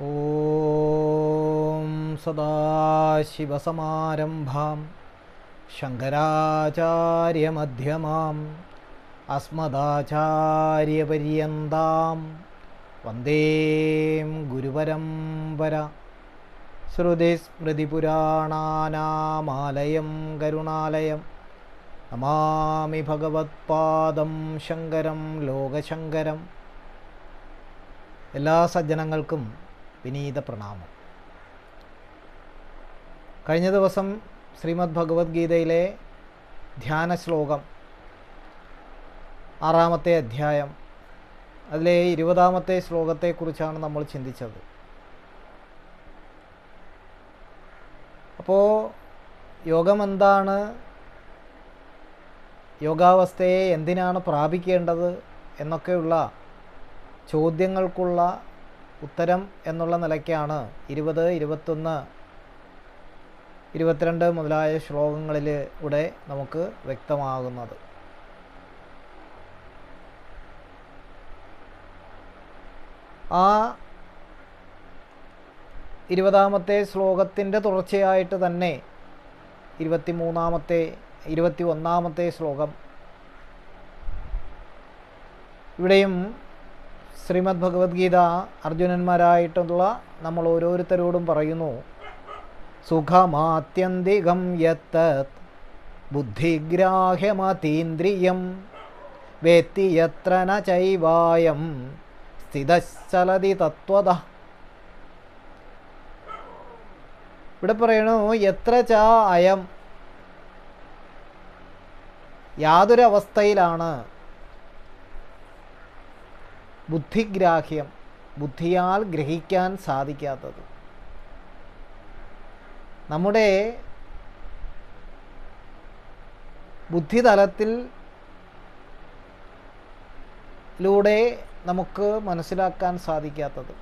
ॐ सदाशिवसमारम्भां शङ्कराचार्यमध्यमाम् अस्मदाचार्यपर्यन्तां वन्दे गुरुपरम्परा ശ്രുതിസ്മൃതിപുരാണാനാമാലയം കരുണാലയം നമാമി ഭഗവത്പാദം ശങ്കരം ലോകശങ്കരം എല്ലാ സജ്ജനങ്ങൾക്കും വിനീത പ്രണാമം. കഴിഞ്ഞ ദിവസം ശ്രീമദ് ഭഗവത്ഗീതയിലെ ധ്യാന ശ്ലോകം ആറാമത്തെ അധ്യായം അതിലെ ഇരുപതാമത്തെ ശ്ലോകത്തെക്കുറിച്ചാണ് നമ്മൾ ചിന്തിച്ചത്. അപ്പോൾ യോഗം എന്താണ്? യോഗാവസ്ഥയെ എന്തിനാണ് പ്രാപിക്കേണ്ടത്? എന്നൊക്കെയുള്ള ചോദ്യങ്ങൾക്കുള്ള ഉത്തരം എന്നുള്ള നിലയ്ക്കാണ് ഇരുപത് ഇരുപത്തൊന്ന് ഇരുപത്തിരണ്ട് മുതലായ ശ്ലോകങ്ങളിലൂടെ നമുക്ക് വ്യക്തമാകുന്നത്. ആ ഇരുപതാമത്തെ ശ്ലോകത്തിന്റെ തുടർച്ചയായിട്ട് തന്നെ ഇരുപത്തി മൂന്നാമത്തെ ഇരുപത്തി ഒന്നാമത്തെ ശ്ലോകം ഇവിടെയും ശ്രീമദ് ഭഗവത്ഗീത അർജുനന്മാരായിട്ടുള്ള നമ്മൾ ഓരോരുത്തരോടും പറയുന്നു സുഖമാത്യന്തികം യത്ത് ബുദ്ധിഗ്രാഹ്യമതീന്ദ്രിയം വേത്തി യത്ര ന ചൈവായം സ്ഥിതശ്ചലതി തത്വത ഇവിടെ പറയണു എത്ര ച അയം യാതൊരവസ്ഥയിലാണ് ബുദ്ധിഗ്രാഹ്യം ബുദ്ധിയാൽ ഗ്രഹിക്കാൻ സാധിക്കാത്തത്. നമ്മുടെ ബുദ്ധിതലത്തിൽ ലൂടെ നമുക്ക് മനസ്സിലാക്കാൻ സാധിക്കാത്തത്.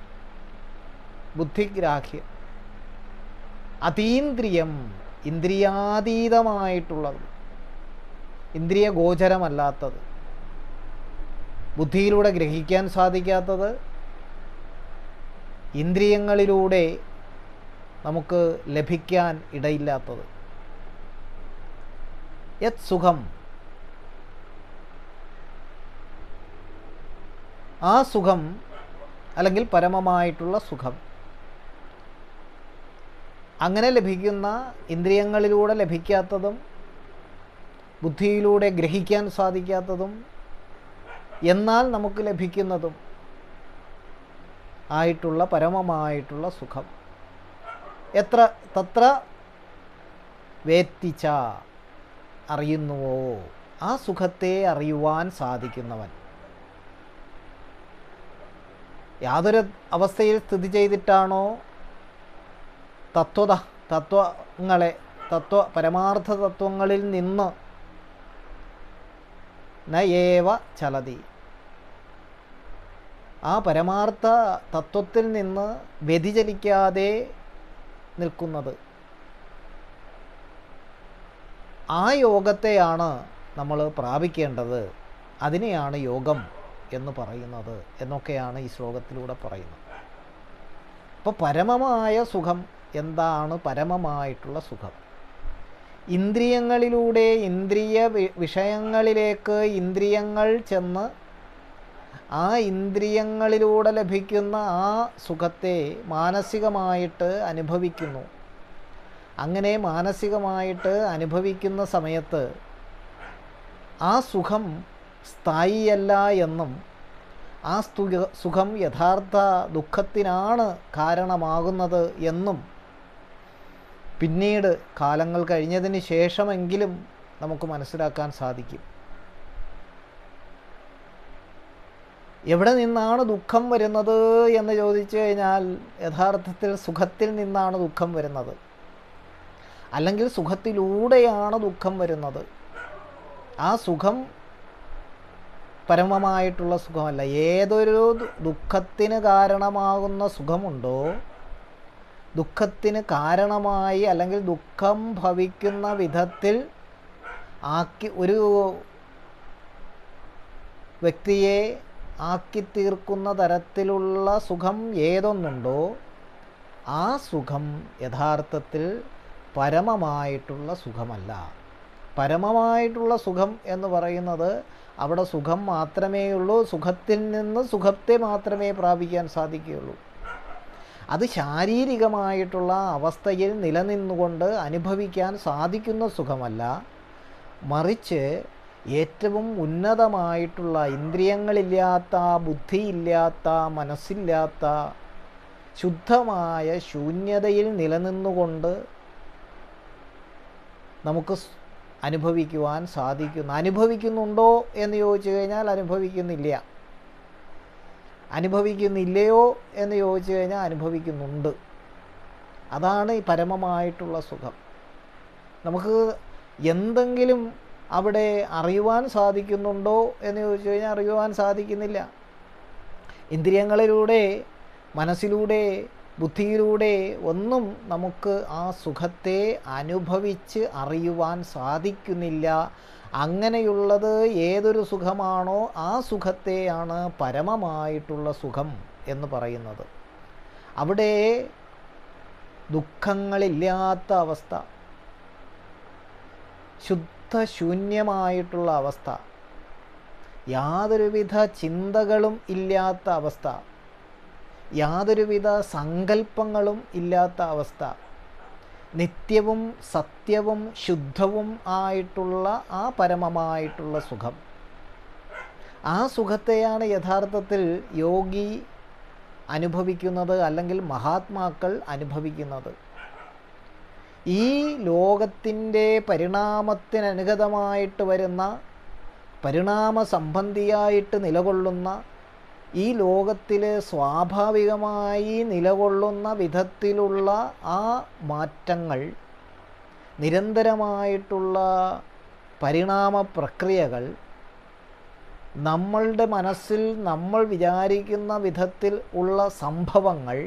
ബുദ്ധിഗ്രാഹ്യം അതീന്ദ്രിയം ഇന്ദ്രിയാതീതമായിട്ടുള്ളത് ഇന്ദ്രിയ ഗോചരമല്ലാത്തത് ബുദ്ധിയിലൂടെ ഗ്രഹിക്കാൻ സാധിക്കാത്തത് ഇന്ദ്രിയങ്ങളിലൂടെ നമുക്ക് ലഭിക്കാൻ ഇടയില്ലാത്തത്. യത് സുഖം. ആ സുഖം അല്ലെങ്കിൽ പരമമായിട്ടുള്ള സുഖം അങ്ങനെ ലഭിക്കുന്ന ഇന്ദ്രിയങ്ങളിലൂടെ ലഭിക്കാത്തതും ബുദ്ധിയിലൂടെ ഗ്രഹിക്കാൻ സാധിക്കാത്തതും എന്നാൽ നമുക്ക് ലഭിക്കുന്നതും ആയിട്ടുള്ള പരമമായിട്ടുള്ള സുഖം. എത്ര തത്ര വേത്തിച്ച അറിയുന്നുവോ? ആ സുഖത്തെ അറിയുവാൻ സാധിക്കുന്നവൻ. യാതൊരു അവസ്ഥയിൽ സ്ഥിതി ചെയ്തിട്ടാണോ? തത്വത തത്വങ്ങളെ തത്വ പരമാർത്ഥ തത്വങ്ങളിൽ നിന്ന് നയേവ ചലതി. ആ പരമാർത്ഥ തത്വത്തിൽ നിന്ന് വ്യതിചലിക്കാതെ നിൽക്കുന്നത്. ആ യോഗത്തെയാണ് നമ്മൾ പ്രാപിക്കേണ്ടത്. അതിനെയാണ് യോഗം എന്ന് പറയുന്നത് എന്നൊക്കെയാണ് ഈ ശ്ലോകത്തിലൂടെ പറയുന്നത്. അപ്പോൾ പരമമായ സുഖം എന്താണ്? പരമമായിട്ടുള്ള സുഖം. ഇന്ദ്രിയങ്ങളിലൂടെ ഇന്ദ്രിയ വിഷയങ്ങളിലേക്ക് ഇന്ദ്രിയങ്ങൾ ചെന്ന് ആ ഇന്ദ്രിയങ്ങളിലൂടെ ലഭിക്കുന്ന ആ സുഖത്തെ മാനസികമായിട്ട് അനുഭവിക്കുന്നു. അങ്ങനെ മാനസികമായിട്ട് അനുഭവിക്കുന്ന സമയത്ത് ആ സുഖം സ്ഥായിയല്ല എന്നും ആ സുഖം യഥാർത്ഥ ദുഃഖത്തിനാണ് കാരണമാകുന്നത് എന്നും പിന്നീട് കാലങ്ങൾ കഴിഞ്ഞതിന് ശേഷമെങ്കിലും നമുക്ക് മനസ്സിലാക്കാൻ സാധിക്കും. എവിടെ നിന്നാണ് ദുഃഖം വരുന്നത് എന്ന് ചോദിച്ചു കഴിഞ്ഞാൽ യഥാർത്ഥത്തിൽ സുഖത്തിൽ നിന്നാണ് ദുഃഖം വരുന്നത്. അല്ലെങ്കിൽ സുഖത്തിലൂടെയാണ് ദുഃഖം വരുന്നത്. ആ സുഖം പരമമായിട്ടുള്ള സുഖമല്ല. ഏതൊരു ദുഃഖത്തിന് കാരണമാകുന്ന സുഖമുണ്ടോ ദുഃഖത്തിന് കാരണമായി അല്ലെങ്കിൽ ദുഃഖം ഭവിക്കുന്ന വിധത്തിൽ ആക്കി ഒരു വ്യക്തിയെ ആക്കി തീർക്കുന്ന തരത്തിലുള്ള സുഖം ഏതൊന്നുണ്ടോ ആ സുഖം യഥാർത്ഥത്തിൽ പരമമായിട്ടുള്ള സുഖമല്ല. പരമമായിട്ടുള്ള സുഖം എന്ന് പറയുന്നത് അവിടെ സുഖം മാത്രമേ ഉള്ളൂ സുഖത്തിൽ നിന്ന് സുഖത്തെ മാത്രമേ പ്രാപിക്കാൻ സാധിക്കുകയുള്ളൂ. അത് ശാരീരികമായിട്ടുള്ള അവസ്ഥയിൽ നിലനിന്നുകൊണ്ട് അനുഭവിക്കാൻ സാധിക്കുന്ന സുഖമല്ല. മറിച്ച് ഏറ്റവും ഉന്നതമായിട്ടുള്ള ഇന്ദ്രിയങ്ങളില്ലാത്ത ബുദ്ധിയില്ലാത്ത മനസ്സില്ലാത്ത ശുദ്ധമായ ശൂന്യതയിൽ നിലനിന്നുകൊണ്ട് നമുക്ക് അനുഭവിക്കുവാൻ സാധിക്കുന്നു. അനുഭവിക്കുന്നുണ്ടോ എന്ന് ചോദിച്ചു കഴിഞ്ഞാൽ അനുഭവിക്കുന്നില്ല. അനുഭവിക്കുന്നില്ലയോ എന്ന് ചോദിച്ചു കഴിഞ്ഞാൽ അനുഭവിക്കുന്നുണ്ട്. അതാണ് ഈ പരമമായിട്ടുള്ള സുഖം. നമുക്ക് എന്തെങ്കിലും അവിടെ അറിയുവാൻ സാധിക്കുന്നുണ്ടോ എന്ന് ചോദിച്ചു കഴിഞ്ഞാൽ അറിയുവാൻ സാധിക്കുന്നില്ല. ഇന്ദ്രിയങ്ങളിലൂടെ മനസ്സിലൂടെ ബുദ്ധിയിലൂടെ ഒന്നും നമുക്ക് ആ സുഖത്തെ അനുഭവിച്ച് അറിയുവാൻ സാധിക്കുന്നില്ല. അങ്ങനെയുള്ളത് ഏതൊരു സുഖമാണോ ആ സുഖത്തെയാണ് പരമമായിട്ടുള്ള സുഖം എന്ന് പറയുന്നത്. അവിടെ ദുഃഖങ്ങളില്ലാത്ത അവസ്ഥ ശുദ്ധശൂന്യമായിട്ടുള്ള അവസ്ഥ. യാതൊരുവിധ ചിന്തകളും ഇല്ലാത്ത അവസ്ഥ. യാതൊരുവിധ സങ്കല്പങ്ങളും ഇല്ലാത്ത അവസ്ഥ. നിത്യവും സത്യവും ശുദ്ധവും ആയിട്ടുള്ള ആ പരമമായിട്ടുള്ള സുഖം. ആ സുഖത്തെയാണ് യഥാർത്ഥത്തിൽ യോഗി അനുഭവിക്കുന്നത് അല്ലെങ്കിൽ മഹാത്മാക്കൾ അനുഭവിക്കുന്നത്. ഈ ലോകത്തിന്റെ പരിണാമത്തിനനുഗതമായിട്ട് വരുന്ന പരിണാമ സംബന്ധിയായിട്ട് നിലകൊള്ളുന്ന ഈ ലോകത്തിൽ സ്വാഭാവികമായി നിലകൊള്ളുന്ന വിധത്തിലുള്ള ആ മാറ്റങ്ങൾ നിരന്തരമായിട്ടുള്ള പരിണാമ പ്രക്രിയകൾ നമ്മളുടെ മനസ്സിൽ നമ്മൾ വിചാരിക്കുന്ന വിധത്തിൽ ഉള്ള സംഭവങ്ങൾ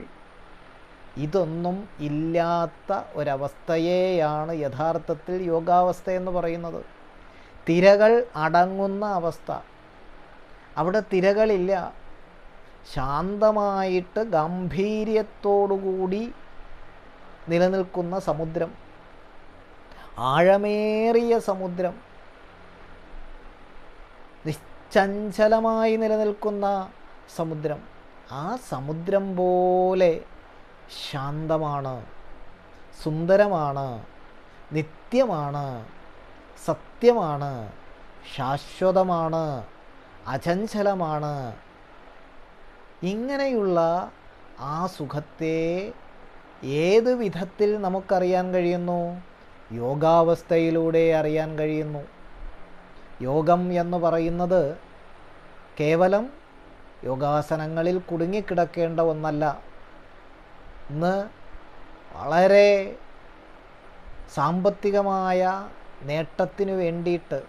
ഇതൊന്നും ഇല്ലാത്ത ഒരവസ്ഥയെയാണ് യഥാർത്ഥത്തിൽ യോഗാവസ്ഥ എന്ന് പറയുന്നത്. തിരകൾ അടങ്ങുന്ന അവസ്ഥ. അവിടെ തിരകളില്ല. ശാന്തമായിട്ട് ഗാംഭീര്യത്തോടുകൂടി നിലനിൽക്കുന്ന സമുദ്രം. ആഴമേറിയ സമുദ്രം. നിശ്ചഞ്ചലമായി നിലനിൽക്കുന്ന സമുദ്രം. ആ സമുദ്രം പോലെ ശാന്തമാണ് സുന്ദരമാണ് നിത്യമാണ് സത്യമാണ് ശാശ്വതമാണ് അചഞ്ചലമാണ്. ഇങ്ങനെയുള്ള ആ സുഖത്തെ ഏത് വിധത്തിൽ നമുക്കറിയാൻ കഴിയുന്നു? യോഗാവസ്ഥയിലൂടെ അറിയാൻ കഴിയുന്നു. യോഗം എന്ന് പറയുന്നത് കേവലം യോഗാസനങ്ങളിൽ കുടുങ്ങിക്കിടക്കേണ്ട ഒന്നല്ല. ഇന്ന് വളരെ സാമ്പത്തികമായ നേട്ടത്തിനു വേണ്ടിയിട്ട്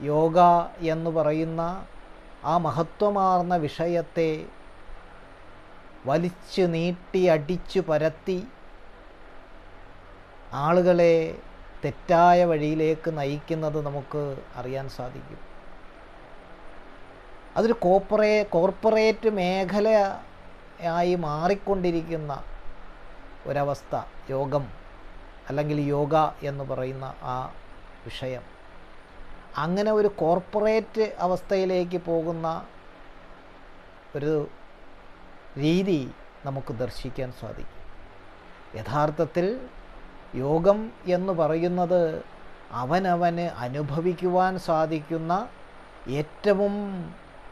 യോഗ എന്ന് പറയുന്ന ആ മഹത്വമാർന്ന വിഷയത്തെ വലിച്ചു നീട്ടി അടിച്ചു പരത്തി ആളുകളെ തെറ്റായ വഴിയിലേക്ക് നയിക്കുന്നത് നമുക്ക് അറിയാൻ സാധിക്കും. അതൊരു കോപ്പറേ കോർപ്പറേറ്റ് മേഖലയായി മാറിക്കൊണ്ടിരിക്കുന്ന ഒരവസ്ഥ യോഗം അല്ലെങ്കിൽ യോഗ എന്ന് പറയുന്ന ആ വിഷയം. അങ്ങനെ ഒരു കോർപ്പറേറ്റ് അവസ്ഥയിലേക്ക് പോകുന്ന ഒരു രീതി നമുക്ക് ദർശിക്കാൻ സാധിക്കും. യഥാർത്ഥത്തിൽ യോഗം എന്ന് പറയുന്നത് അവനവന് അനുഭവിക്കുവാൻ സാധിക്കുന്ന ഏറ്റവും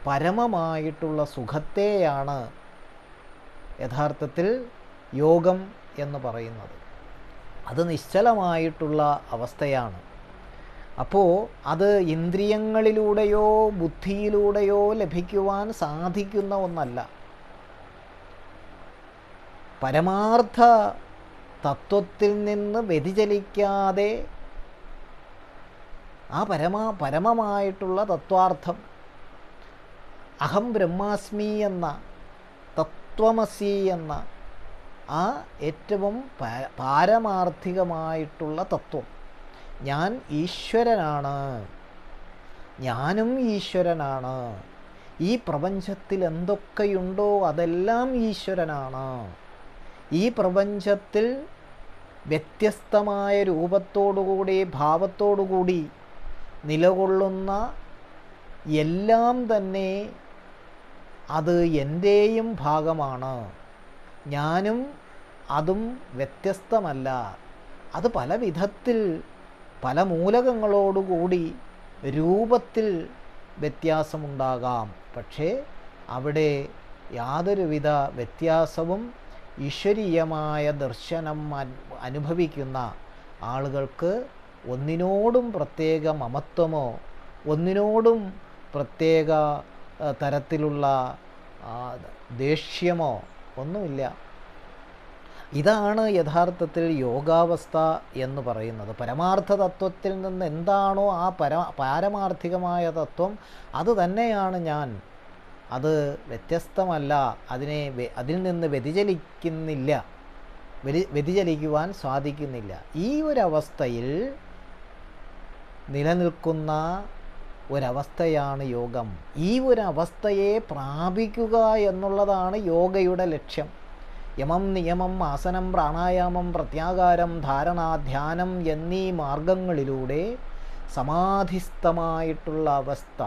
പരമമായിട്ടുള്ള സുഖത്തെയാണ് യഥാർത്ഥത്തിൽ യോഗം എന്ന് പറയുന്നത്. അത് നിശ്ചലമായിട്ടുള്ള അവസ്ഥയാണ്. അപ്പോൾ അത് ഇന്ദ്രിയങ്ങളിലൂടെയോ ബുദ്ധിയിലൂടെയോ ലഭിക്കുവാൻ സാധിക്കുന്ന ഒന്നല്ല. പരമാർത്ഥ തത്വത്തിൽ നിന്ന് വ്യതിചലിക്കാതെ ആ പരമാ പരമമായിട്ടുള്ള തത്വാർത്ഥം അഹം ബ്രഹ്മാസ്മി എന്ന തത്വമസി എന്ന ആ ഏറ്റവും പാരമാർത്ഥികമായിട്ടുള്ള തത്വം. ഞാൻ ഈശ്വരനാണ്. ഞാനും ഈശ്വരനാണ്. ഈ പ്രപഞ്ചത്തിൽ എന്തൊക്കെയുണ്ടോ അതെല്ലാം ഈശ്വരനാണ്. ഈ പ്രപഞ്ചത്തിൽ വ്യത്യസ്തമായ രൂപത്തോടുകൂടി ഭാവത്തോടുകൂടി നിലകൊള്ളുന്ന എല്ലാം തന്നെ അത് എന്റെയും ഭാഗമാണ്. ഞാനും അതും വ്യത്യസ്തമല്ല. അത് പല വിധത്തിൽ പല മൂലകങ്ങളോടുകൂടി രൂപത്തിൽ വ്യത്യാസമുണ്ടാകാം. പക്ഷേ അവിടെ യാതൊരുവിധ വ്യത്യാസവും ഈശ്വരീയമായ ദർശനം അനുഭവിക്കുന്ന ആളുകൾക്ക് ഒന്നിനോടും പ്രത്യേക മമത്വമോ ഒന്നിനോടും പ്രത്യേക തരത്തിലുള്ള ദേഷ്യമോ ഒന്നുമില്ല. ഇതാണ് യഥാർത്ഥത്തിൽ യോഗാവസ്ഥ എന്ന് പറയുന്നത്. പരമാർത്ഥ തത്വത്തിൽ നിന്ന് എന്താണോ ആ പര പാരമാർത്ഥികമായ തത്വം അത് തന്നെയാണ് ഞാൻ. അത് വ്യത്യസ്തമല്ല അതിനെ അതിൽ നിന്ന് വ്യതിചലിക്കുന്നില്ല വ്യതി വ്യതിചലിക്കുവാൻ സാധിക്കുന്നില്ല. ഈ ഒരവസ്ഥയിൽ നിലനിൽക്കുന്ന ഒരവസ്ഥയാണ് യോഗം. ഈ ഒരവസ്ഥയെ പ്രാപിക്കുക എന്നുള്ളതാണ് യോഗയുടെ ലക്ഷ്യം. യമം നിയമം ആസനം പ്രാണായാമം പ്രത്യാകാരം ധാരണ ധ്യാനം എന്നീ മാർഗങ്ങളിലൂടെ സമാധിസ്ഥമായിട്ടുള്ള അവസ്ഥ.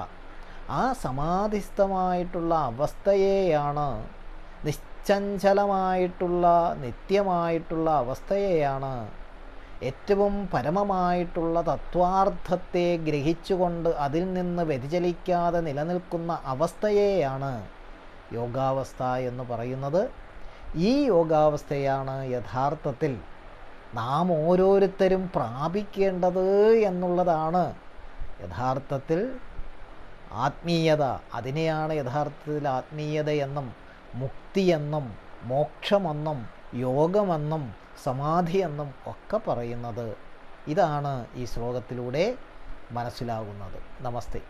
ആ സമാധിസ്ഥമായിട്ടുള്ള അവസ്ഥയെയാണ് നിശ്ചഞ്ചലമായിട്ടുള്ള നിത്യമായിട്ടുള്ള അവസ്ഥയെയാണ് ഏറ്റവും പരമമായിട്ടുള്ള തത്വാർത്ഥത്തെ ഗ്രഹിച്ചുകൊണ്ട് അതിൽ നിന്ന് വ്യതിചലിക്കാതെ നിലനിൽക്കുന്ന അവസ്ഥയെയാണ് യോഗാവസ്ഥ എന്ന് പറയുന്നത്. ഈ യോഗാവസ്ഥയാണ് യഥാർത്ഥത്തിൽ നാം ഓരോരുത്തരും പ്രാപിക്കേണ്ടത് എന്നുള്ളതാണ് യഥാർത്ഥത്തിൽ ആത്മീയത. അതിനെയാണ് യഥാർത്ഥത്തിൽ ആത്മീയതയെന്നും മുക്തിയെന്നും മോക്ഷമെന്നും യോഗമെന്നും സമാധിയെന്നും ഒക്കെ പറയുന്നത്. ഇതാണ് ഈ ശ്ലോകത്തിലൂടെ മനസ്സിലാകുന്നത്. നമസ്തേ.